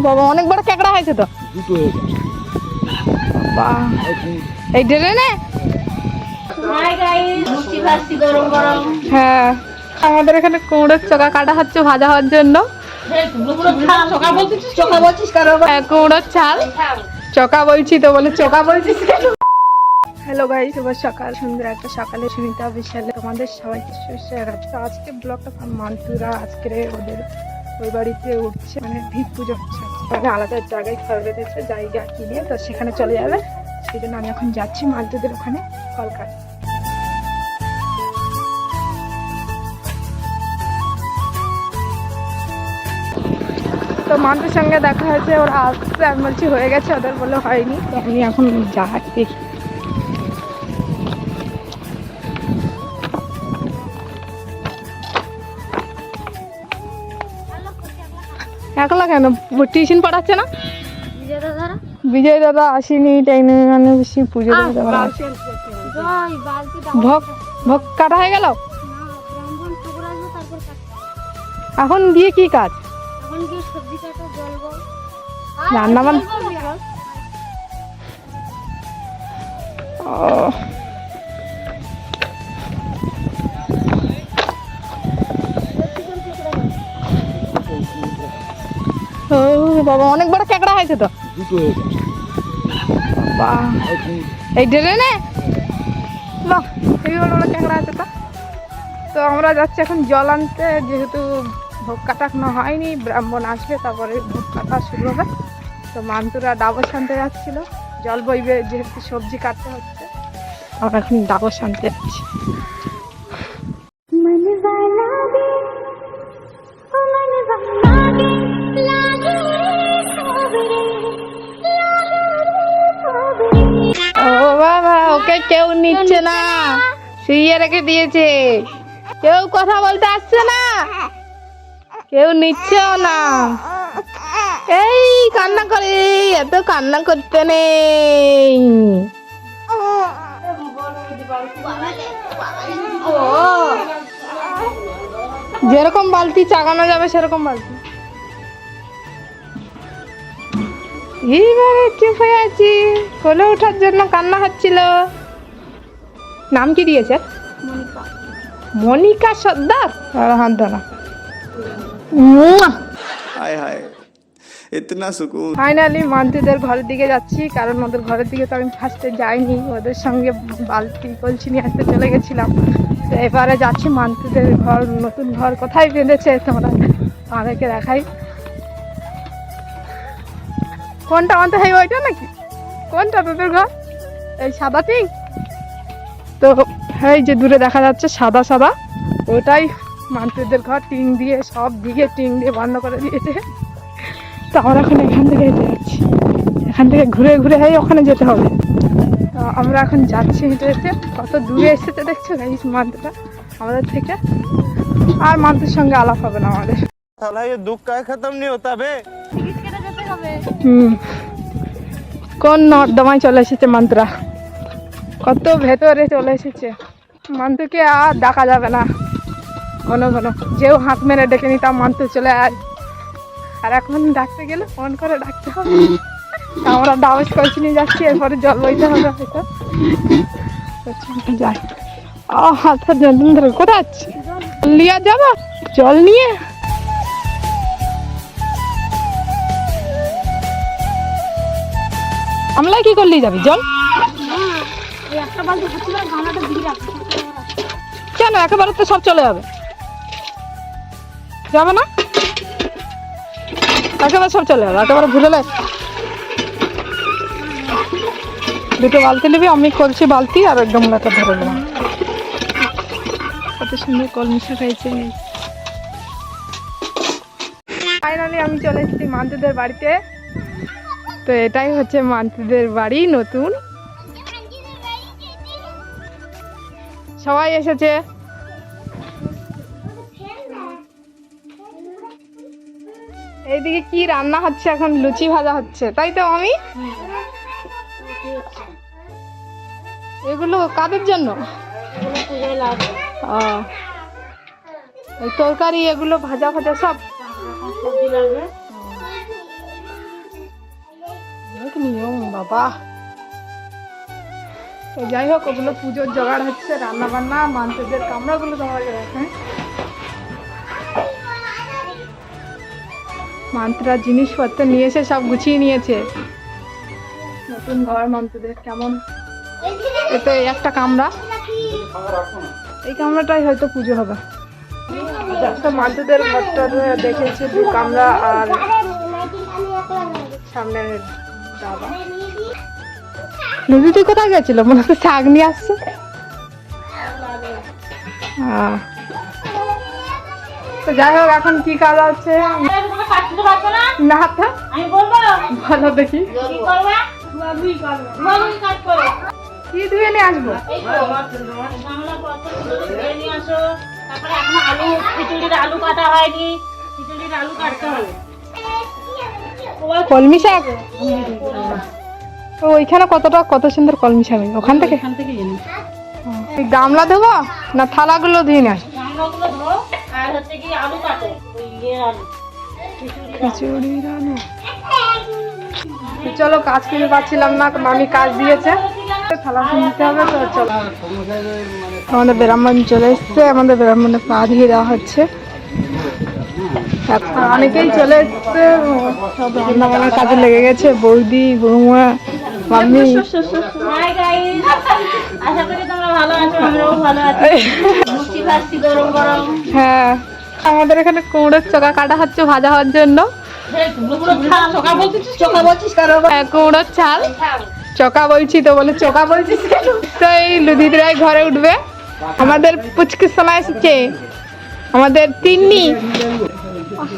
বাবা অনেক বড় ক্যাকড়া হয়েছে তো। দুটো এই ড্রেনে? হ্যাঁ আমাদের এখানে কুমড়োর চোখা কাটা হচ্ছে ভাজা হওয়ার জন্য। হ্যাঁ, কুমড়োর চাল চকা বলছি তো বলে চকা বলছিস হ্যালো গাই শুভ সকাল। সুন্দর একটা সকালে সুনিতা বিশালে তোমাদের সবাইকে সুস্বাগত আজকে ব্লগটা মান্টুরা। আজকে ওদের ওই বাড়িতে উঠছে মানে ভিত পুজো হচ্ছে। মানে আলাদা জায়গায় ঘর বেঁধেছে, জায়গা কিনে, তো সেখানে চলে যাবে। সেই জন্য আমি এখন যাচ্ছি মান্টুদের ওখানে ফল কাটতে। তো মান্টুর সঙ্গে দেখা হয়েছে, ওরা আসছে, আমি বলছি, হয়ে গেছে, ওদের বলে হয়নি। তো আমি এখন যাই দেখি একলা কেন? টিউশন পড়াচ্ছে না? বিজয় দাদা আসেনি তাই মানে বেশি পুজো দিতে ভোগ ভোগ কাটা হয়ে গেল? এখন গিয়ে কি কাজ? রান্না বান্না ও বাবা অনেক বড় ক্যাকড়া হয়েছে তো। দুটো এই বাহ এই বড় বড় তো। তো আমরা যাচ্ছি এখন জল আনতে যেহেতু ভোগ কাটা এখনও হয়নি ব্রাহ্মণ আসবে তারপরে ভোগ কাটা শুরু হবে। তো মান্তুরা ডাবস আনতে যাচ্ছিল। জল বইবে যেহেতু সবজি কাটতে হচ্ছে। আমরা এখন ডাবস আনতে যাচ্ছি। শুইয়ে রেখে দিয়েছে। কেউ কথা বলতে আসছে না। কেউ নিচ্ছেও না। এই কান্না করে, এত কান্না করতে নেই। যেরকম বালতি চাগানো যাবে, সেরকম বালতি। এইবারে চুপ হয়ে আছি। কোলে ওঠার জন্য কান্না হচ্ছিল। নাম কি দিয়েছে? মনিকা। সর্দার? আর হাত ধরা হায় ইতনা সুকুন। ফাইনালি মান্তিদের ঘরের দিকে যাচ্ছি কারণ ওদের ঘরের দিকে তো আমি ফার্স্টে যাইনি ওদের সঙ্গে বালতি কলছি নিয়ে আসতে চলে গেছিলাম। তো এবারে যাচ্ছি মান্তিদের ঘর নতুন ঘর কোথায় বেঁধেছে তোমরা আমাদেরকে দেখাই। কোনটা আমাদের হয় ওইটা নাকি? কোনটা পেপের ঘর? এই সাদা পিঙ্ক? তো এই যে দূরে দেখা যাচ্ছে সাদা সাদা ওটাই মানুষদের ঘর টিং দিয়ে সব দিকে টিং দিয়ে বন্ধ করে দিয়েছে। তো আমরা এখন এখান থেকে হেঁটে যাচ্ছি। এখান থেকে ঘুরে ঘুরে হয়ে ওখানে যেতে হবে। তো আমরা এখন যাচ্ছি হেঁটে হেঁটে। কত দূরে এসেছে দেখছ এই মানুষটা আমাদের থেকে। আর মানুষের সঙ্গে আলাপ হবে না আমাদের। কোন নর্দমায় চলে এসেছে মন্ত্রা? কত ভেতরে চলে এসেছে। মান্তুকে আর ডাকা যাবে না। ঘন ঘন যেও হাত মেরে ডেকে নিতাম, মান্তু চলে আয়। আর এখন ডাকতে গেলে ফোন করে ডাকতে হবে। আমরা ডাউস করছি, নিয়ে যাচ্ছি, এরপরে জল বইতে হবে হয়তো। যাই। ও হাতটা যন্ত্রণ ধরে কোথায় যাচ্ছি? লিয়া যাব? জল নিয়ে? আমলাই কি করলি যাবি? জল? কেন? একেবারে তো সব চলে যাবে। যাবে না? একেবারে সব চলে যাবে, একেবারে ভুলে দুটো বালতি নিবি, আমি করছি বালতি আর একদম গামলাটা ধরে নেব। কত সুন্দর কলমি শাক হয়েছে। ফাইনালি আমি চলে এসেছি মান্তুদের বাড়িতে। তো এটাই হচ্ছে মান্তুদের বাড়ি, নতুন। সবাই এসেছে। এইদিকে কি রান্না হচ্ছে এখন? লুচি ভাজা হচ্ছে তাই তো আমি? এগুলো কাদের জন্য? তরকারি এগুলো ভাজা ভাজা সব? বাবা। তো যাই হোক, ওগুলো পুজোর জোগাড় হচ্ছে রান্না বান্না মান্তেদের কামড়াগুলো তোমার হ্যাঁ মান্ত্রার জিনিসপত্র নিয়ে এসে সব গুছিয়ে নিয়েছে। নতুন ঘর, মান্ত্রদের কেমন? এতে একটা কামরা। এই কামরাটাই হয়তো পুজো হবে। তো ঘরটা দেখেছি, দু কামরা আর সামনে দাদা নদী, তুই কোথায় গেছিল? মনে হচ্ছে শাক নিয়ে আসছে। তো যাই হোক, এখন কি কাজ আছে না ভালো, দেখি। কি ধুয়ে নিয়ে আসব? কলমি শাক? তো ওইখানে কতটা কত সুন্দর কলমি শাক ওখান থেকে? গামলা দেবো না থালাগুলো ধুয়ে নিয়ে আসব? গামলাগুলো ধরো আর হচ্ছে কি আলু কাটো ওই ইয়ে তো চলো কাজ কিছু পাচ্ছিলাম না মামি কাজ দিয়েছে। থালা হবে তো চলো। আমাদের ব্রাহ্মণ চলে এসছে আমাদের ব্রাহ্মণে পা দিয়ে দেওয়া হচ্ছে। অনেকেই চলে এসছে সব রান্না কাজে লেগে গেছে বৌদি বৌমা মাম্মি হাই গাইস আশা করি তোমরা ভালো আছো আমরাও ভালো আছি। ভাজছি গরম গরম। হ্যাঁ আমাদের এখানে কুমড়োর চোখা কাটা হচ্ছে ভাজা হওয়ার জন্য। হ্যাঁ, কুমড়োর চাল। চকা বলছি তো বলে চকা বলছিস কেন? তো এই লুধিদিরাই ঘরে উঠবে। আমাদের পুচকির সময় এসেছে। আমাদের তিন্নি।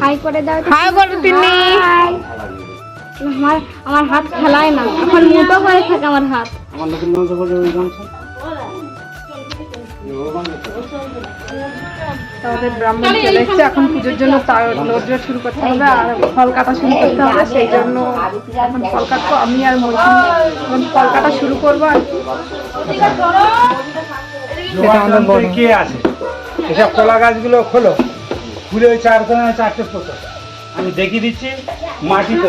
হাই করে দাও হাই করবে তিন্নি। আমার আমার হাত খেলায় না। এখন মোটো হয়ে থাকে আমার হাত। আমাদের ব্রাহ্মণ চলে এসছে এখন পুজোর জন্য লোডটা শুরু করতে হবে আর ফল কাটা শুরু করতে হবে সেই জন্য এখন ফল কাটবো আমি আর মৌসুমি এখন ফল কাটা শুরু করব আর কে আছে? এসব কলা গাছগুলো খোলো। খুলে ওই চার চারটে পোতো আমি দেখিয়ে দিচ্ছি মাটি তো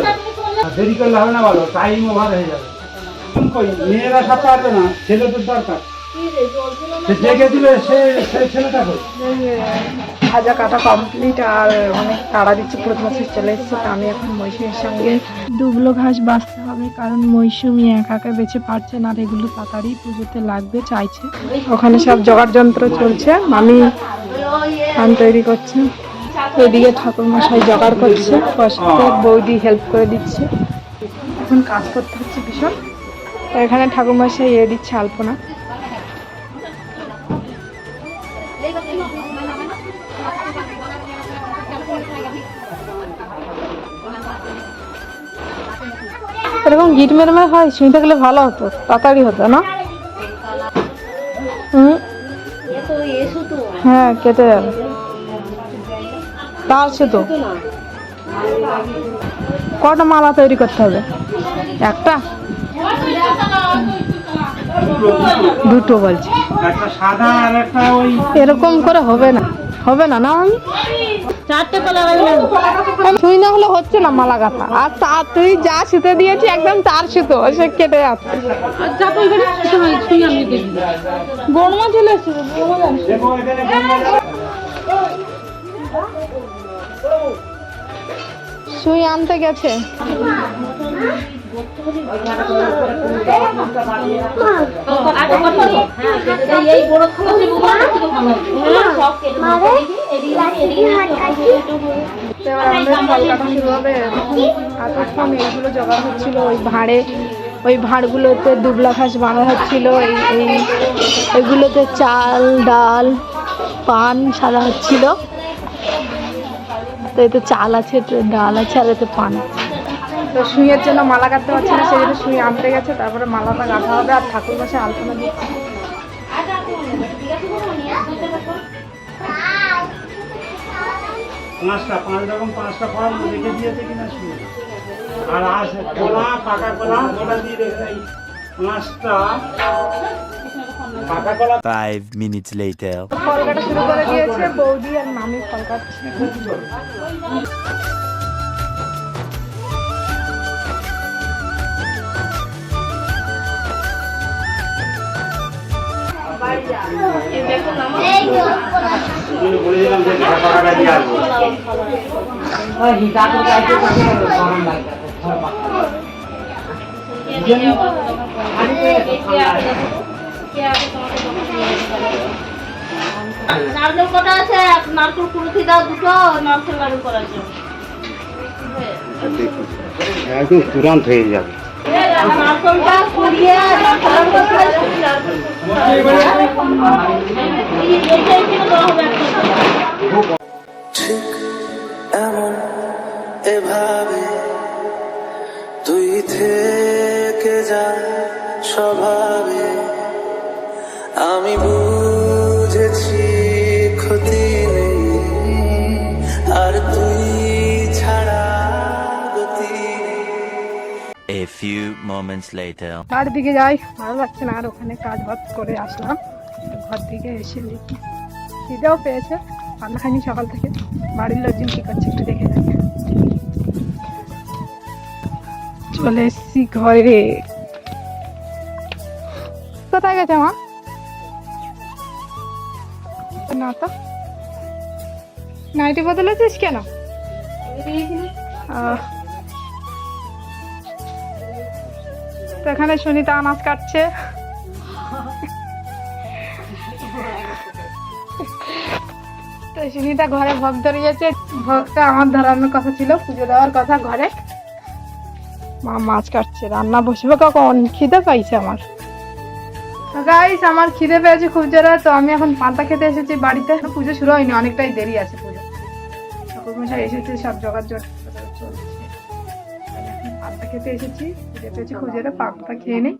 দেরি করলে হবে না ভালো টাইম ওভার হয়ে যাবে। মেয়েরা সব পারবে না দরকার। দিবে সে ছেলেটা কাটা কমপ্লিট আর অনেক তাড়া দিচ্ছে, পুরো মাসে চলে এসছে আমি এখন মৌসুমীর সঙ্গে দুবলো ঘাস বাঁচতে হবে, কারণ মৌসুমি একা একা বেঁচে পারছে না, আর এগুলো তাড়াতাড়ি পুজোতে লাগবে, চাইছে। ওখানে সব জোগাড় যন্ত্র চলছে আমি পান তৈরি করছে। ওইদিকে ঠাকুর মশাই জোগাড় করছে পাশে বৌদি হেল্প করে দিচ্ছে। এখন কাজ করতে হচ্ছে ভীষণ। তো এখানে ঠাকুর মশাই এ দিচ্ছে আলপনা। এরকম গিট মেরে মেরে হয় শুনে থাকলে ভালো হতো তাড়াতাড়ি হতো না? হুম? হ্যাঁ কেটে যাবে। তার শুধু কটা মালা তৈরি করতে হবে? একটা? দুটো বলছি। এরকম করে হবে না। হবে না না? আমি চারটে তুই না হলে হচ্ছে না মালা গাঁথা। আর তা তুই যা সুতো দিয়েছি একদম তার সুতো সে কেটে যাচ্ছে। বর্মা চলে এসছে কাটা আনতে গেছে। ওই ভাঁড়ে, ওই ভাঁড়গুলোতে দুবলা ঘাস বাঁধা হচ্ছিল, এই চাল, ডাল, পান সাদা হচ্ছিল। তো এতে চাল আছে ডাল আছে আর এতে পান। তো সুইয়ের জন্য মালা কাটতে পারছে না সেই জন্য সুই আনতে গেছে তারপরে মালাটা গাঁথা হবে আর ঠাকুর মাসে আলপনা দিচ্ছে। পাঁচটা পাঁচ রকম পাঁচটা ফল রেখে দিয়েছে কিনা শুনে। আর আছে কলা পাকা কলা ওটা দিয়ে রেখে পাঁচটা। ফাইভ মিনিটস লেটার ফল কাটা শুরু করে দিয়েছে বৌদি আর মামি ফল কাটছে গরম লাগে নারকেল কটা আছে? নারকেল কুড়ি দাও দুটো নারকেল লাড়ু করার জন্য। একদম তুরন্ত হয়ে যাবে। নারকেলটা কুড়িয়ে করতে হয়, একটা। ঠিক এমন এভাবে তুই থেকে যা স্বভাবে moments later. বাড়ির দিকে যাই, ভালো লাগছে না, আর ওখানে কাজ বাজ করে আসলাম। ঘর থেকে এসে দেখি। খিদেও পেয়েছে, রান্না খাইনি সকাল থেকে। বাড়ির লোকজন কি করছে একটু দেখে যাই। চলে এসছি ঘরে। কোথায় গেছে মা? না তো। নাইটি বদলেছিস কেন? এখানে সুনিতা আনাজ কাটছে। তো সুনিতা ঘরে ভোগ ধরিয়েছে। ভোগটা আমার ধরানোর কথা ছিল, পুজো দেওয়ার কথা ঘরে। মা মাছ কাটছে, রান্না বসবে কখন? খিদে পাইছে আমার। গাইস আমার খিদে পেয়েছে খুব জোরে, তো আমি এখন পান্তা খেতে এসেছি। বাড়িতে পুজো শুরু হয়নি, অনেকটাই দেরি আছে পুজো। এসেছে সব জোগাড় জোর চলছে পান্তা খেতে এসেছি খিদে পেয়েছি খুব জোরে পান্তা খেয়ে নিই